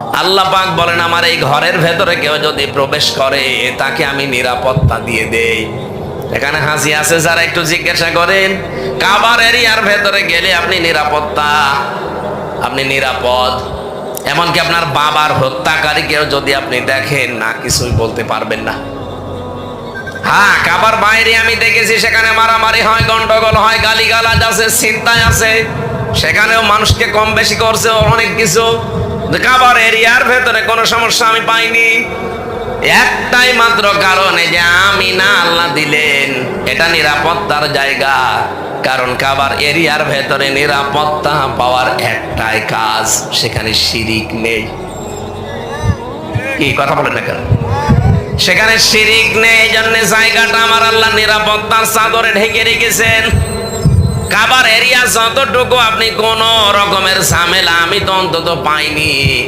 আল্লাহ পাক বলেন, আমার এই ঘরের ভেতরে কেউ যদি প্রবেশ করে, তাকে আমি নিরাপত্তা দিয়ে দেই। এখানে হাসি আছে, যারা একটু জিজ্ঞাসা করেন, কাবার এরিয়ার ভেতরে গেলে আপনি নিরাপত্তা? আপনি নিরাপদ? এমনকি আপনার বাবার হত্যাকারীকেও যদি আপনি দেখেন, না, কিছুই বলতে পারবেন না। হ্যাঁ কাবার বাইরে আমি দেখেছি, সেখানে মারামারি হয়, গন্ডগোল হয়, গালিগালাজ আছে চিন্তায় আছে। সেখানেও মানুষকে কম বেশি করছে, অনেক কিছু। কাবার এরিয়ার ভেতরে কোনো সমস্যা আমি পাইনি। একটাই মাত্র কারণ যে আমি না আল্লাহ দিলেন, এটা নিরাপত্তার জায়গা। কারণ কাবার এরিয়ার ভেতরে নিরাপত্তা পাওয়ার একটাই কাজ, সেখানে শিরিক নেই। কি কথা বলেন না কেন? সেখানে শিরিক নেই, এই জন্য জায়গাটা আমার আল্লাহ নিরাপত্তার চাদরে ঢেকে রেখেছেন। কাবার এরিয়া যতটুকু আপনি কোন রকমের ঝামেলা আমি তো অন্তত পাইনি।